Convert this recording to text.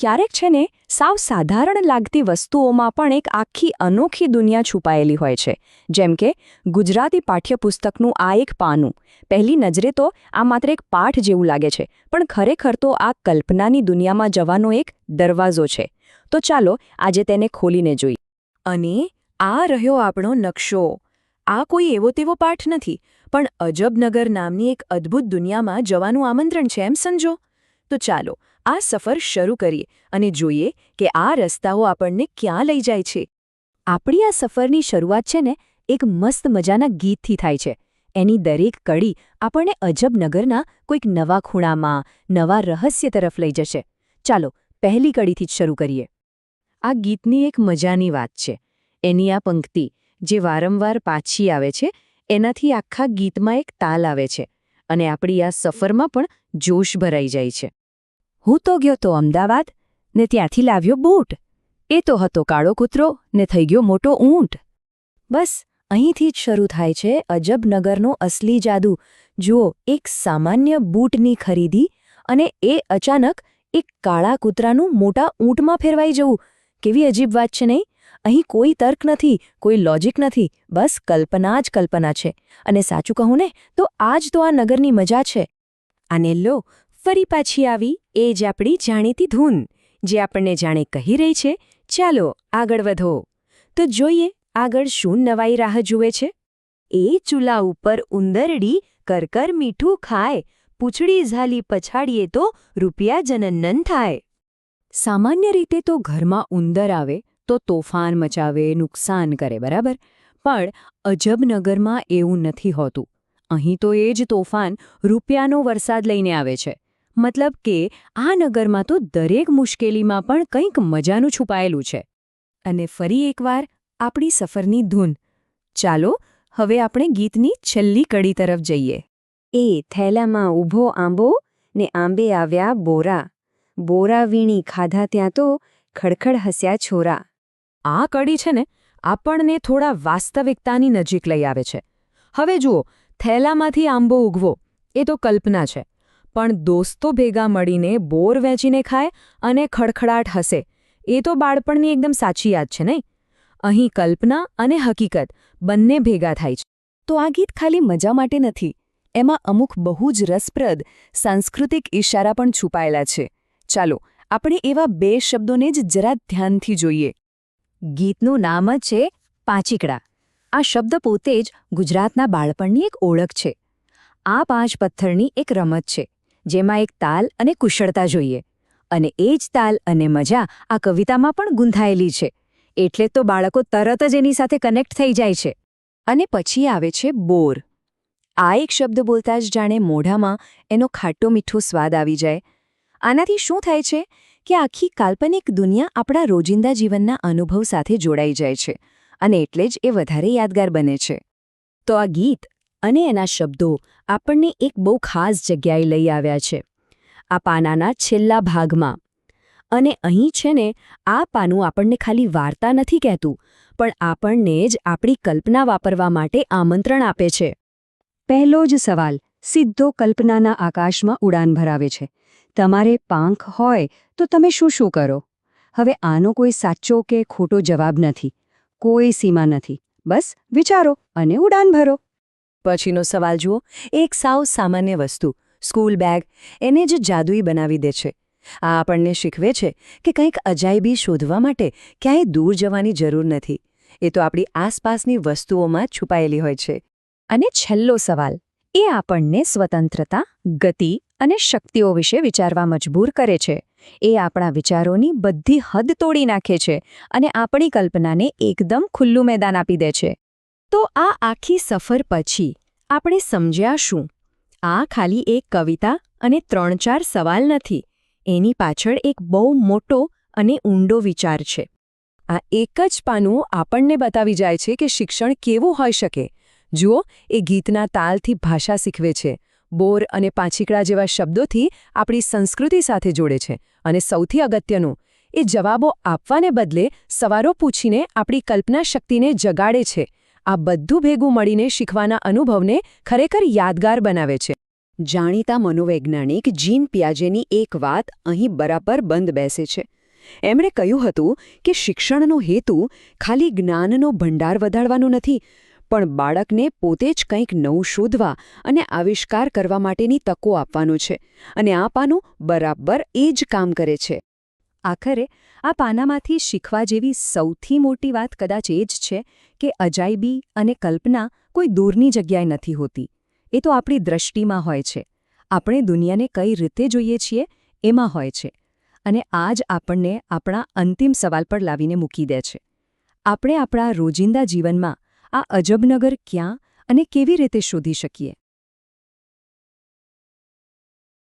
ક્યારેક છે ને, સાવ સાધારણ લાગતી વસ્તુઓમાં પણ એક આખી અનોખી દુનિયા છુપાયેલી હોય છે. જેમ કે, ગુજરાતી પાઠ્યપુસ્તકનું આ એક પાનું. પહેલી નજરે તો આ માત્ર એક પાઠ જેવું લાગે છે, પણ ખરેખર તો આ કલ્પનાની દુનિયામાં જવાનો એક દરવાજો છે. તો ચાલો, આજે તેને ખોલીને જોઈ અને આ રહ્યો આપણો નકશો. આ કોઈ એવો તેવો પાઠ નથી, પણ અજબનગર નામની એક અદ્ભુત દુનિયામાં જવાનું આમંત્રણ છે એમ સમજો. તો ચાલો આ સફર શરૂ કરીએ અને જોઈએ કે આ રસ્તાઓ આપણને ક્યાં લઈ જાય છે. આપણી આ સફરની શરૂઆત છે ને એક મસ્ત મજાના ગીતથી થાય છે. એની દરેક કડી આપણને અજબનગરના કોઈક નવા ખૂણામાં, નવા રહસ્ય તરફ લઈ જશે. ચાલો, પહેલી કડીથી જ શરૂ કરીએ. આ ગીતની એક મજાની વાત છે. એની આ પંક્તિ, જે વારંવાર પાછી આવે છે, એનાથી આખા ગીતમાં એક તાલ આવે છે અને આપણી આ સફરમાં પણ જોશ ભરાઈ જાય છે. હું તો ગયો તો અમદાવાદ, ને ત્યાંથી લાવ્યો બૂટ. એ તો હતો કાળો કૂતરો, ને થઈ ગયો મોટો ઊંટ. બસ, અહીંથી જ શરૂ થાય છે અજબનગરનો અસલી જાદુ. જુઓ, એક સામાન્ય બૂટની ખરીદી અને એ અચાનક એક કાળા કૂતરાનું મોટા ઊંટમાં ફેરવાઈ જવું. કેવી અજીબ વાત છે નહીં? અહીં કોઈ તર્ક નથી, કોઈ લોજિક નથી, બસ કલ્પના જ કલ્પના છે. અને સાચું કહું ને, તો આ જ તો આ નગરની મજા છે. આને લો ફરી પાછી આવી એ જ આપણી જાણીતી ધૂન, જે આપણને જાણે કહી રહી છે, ચાલો આગળ વધો. તો જોઈએ આગળ શું નવાઈ રાહ જુએ છે. એ ચૂલા ઉપર ઉંદરડી કરકર મીઠું ખાય, પૂંછડી ઝાલી પછાડીએ તો રૂપિયા જનનન થાય. સામાન્ય રીતે તો ઘરમાં ઉંદર આવે, તો તોફાન મચાવે, નુકસાન કરે, બરાબર? પણ અજબનગરમાં એવું નથી હોતું. અહીં તો એ જ તોફાન રૂપિયાનો વરસાદ લઈને આવે છે. મતલબ કે આ નગરમાં તો દરેક મુશ્કેલીમાં પણ કંઈક મજાનું છુપાયેલું છે. અને ફરી એકવાર આપણી સફરની ધૂન. ચાલો હવે આપણે ગીતની છેલ્લી કડી તરફ જઈએ. એ થેલામાં ઊભો આંબો ને આંબે આવ્યા બોરા. બોરા વીણી ખાધા ત્યાં તો ખડખડ હસ્યા છોરા. આ કડી છે ને આપણને થોડા વાસ્તવિકતાની નજીક લઈ આવે છે. હવે જુઓ થેલામાંથી આંબો ઉગવો. એ તો કલ્પના છે. પણ દોસ્તો ભેગા મળીને બોર વેચીને ખાય અને ખડખડાટ હસે. એ તો બાળપણની એકદમ સાચી યાદ છે નહીં? અહીં કલ્પના અને હકીકત બંને ભેગા થાય છે. તો આ ગીત ખાલી મજા માટે નથી, એમાં અમુક બહુ જ રસપ્રદ સાંસ્કૃતિક ઇશારા પણ છુપાયેલા છે. ચાલો, આપણે એવા બે શબ્દોને જ જરા ધ્યાનથી જોઈએ. ગીતનું નામ જ છે પાંચીકડા. આ શબ્દ પોતે જ ગુજરાતના બાળપણની એક ઓળખ છે. આ પાંચ પથ્થરની એક રમત છે. જેમાં એક તાલ અને કુશળતા જોઈએ. અને એ જ તાલ અને મજા આ કવિતામાં પણ ગૂંથાયેલી છે. એટલે તો બાળકો તરત જ એની સાથે કનેક્ટ થઈ જાય છે. અને પછી આવે છે બોર. આ એક શબ્દ બોલતા જ જાણે મોઢામાં એનો ખાટો મીઠો સ્વાદ આવી જાય. આનાથી શું થાય છે કે આખી કાલ્પનિક દુનિયા આપણા રોજિંદા જીવનના અનુભવ સાથે જોડાઈ જાય છે. અને એટલે જ એ વધારે યાદગાર બને છે. તો આ ગીત અને એના શબ્દો આપણને એક બહુ ખાસ જગ્યાએ લઈ આવ્યા છે. આ પાનાના છેલ્લા ભાગમાં. અને અહીં છે ને, આ પાનું આપણને ખાલી વાર્તા નથી કહેતું, પણ આપણને જ આપણી કલ્પના વાપરવા માટે આમંત્રણ આપે છે. પહેલો જ સવાલ, સીધો કલ્પનાના આકાશમાં ઉડાન ભરાવે છે. તમારે પાંખ હોય તો તમે શું શું કરો? હવે આનો કોઈ સાચો કે ખોટો જવાબ નથી. કોઈ સીમા નથી. બસ વિચારો અને ઉડાન ભરો. પછીનો સવાલ જુઓ. એક સાવ સામાન્ય વસ્તુ, સ્કૂલ બેગ, એને જ જાદુઈ બનાવી દે છે. આ આપણને શીખવે છે કે કંઈક અજાયબી શોધવા માટે ક્યાંય દૂર જવાની જરૂર નથી. એ તો આપણી આસપાસની વસ્તુઓમાં છુપાયેલી હોય છે. અને છેલ્લો સવાલ, એ આપણને સ્વતંત્રતા, ગતિ અને શક્તિઓ વિશે વિચારવા મજબૂર કરે છે. એ આપણા વિચારોની બધી હદ તોડી નાખે છે અને આપણી કલ્પનાને એકદમ ખુલ્લું મેદાન આપી દે છે. તો આ આખી સફર પછી આપણે સમજ્યા શું આ ખાલી એક કવિતા અને ત્રણ ચાર સવાલ નથી, એની પાછળ એક બહુ મોટો અને ઊંડો વિચાર છે. આ એક જ પાનું આપણને બતાવી જાય છે કે શિક્ષણ કેવું હોઈ શકે. જુઓ, એ ગીતના તાલથી ભાષા શીખવે છે. બોર અને પાંચીકડા જેવા શબ્દોથી આપણી સંસ્કૃતિ સાથે જોડે છે. અને સૌથી અગત્યનું, એ જવાબો આપવાને બદલે સવારો પૂછીને આપણી કલ્પના શક્તિને જગાડે છે. આ બધું ભેગું મળીને શીખવાના અનુભવને ખરેખર યાદગાર બનાવે છે. જાણીતા મનોવૈજ્ઞાનિક જીન પિયાજેની એક વાત અહીં બરાબર બંધ બેસે છે. એમણે કહ્યું હતું કે શિક્ષણનો હેતુ ખાલી જ્ઞાનનો ભંડાર વધારવાનો નથી, પણ બાળકને પોતે જ કંઈક નવું શોધવા અને આવિષ્કાર કરવા માટેની તકો આપવાનો છે અને આ પાનું બરાબર એ જ કામ કરે છે. આખરે, આ પાનામાંથી શીખવા જેવી સૌથી મોટી વાત કદાચ એ જ છે કે અજાયબી અને કલ્પના કોઈ દૂરની જગ્યાએ નથી હોતી. એ તો આપણી દ્રષ્ટિમાં હોય છે. આપણે દુનિયાને કઈ રીતે જોઈએ છીએ એમાં હોય છે. અને આ જ આપણને આપણા અંતિમ સવાલ પર લાવીને મૂકી દે છે. આપણે આપણા રોજિંદા જીવનમાં આ અજબનગર ક્યાં અને કેવી રીતે શોધી શકીએ?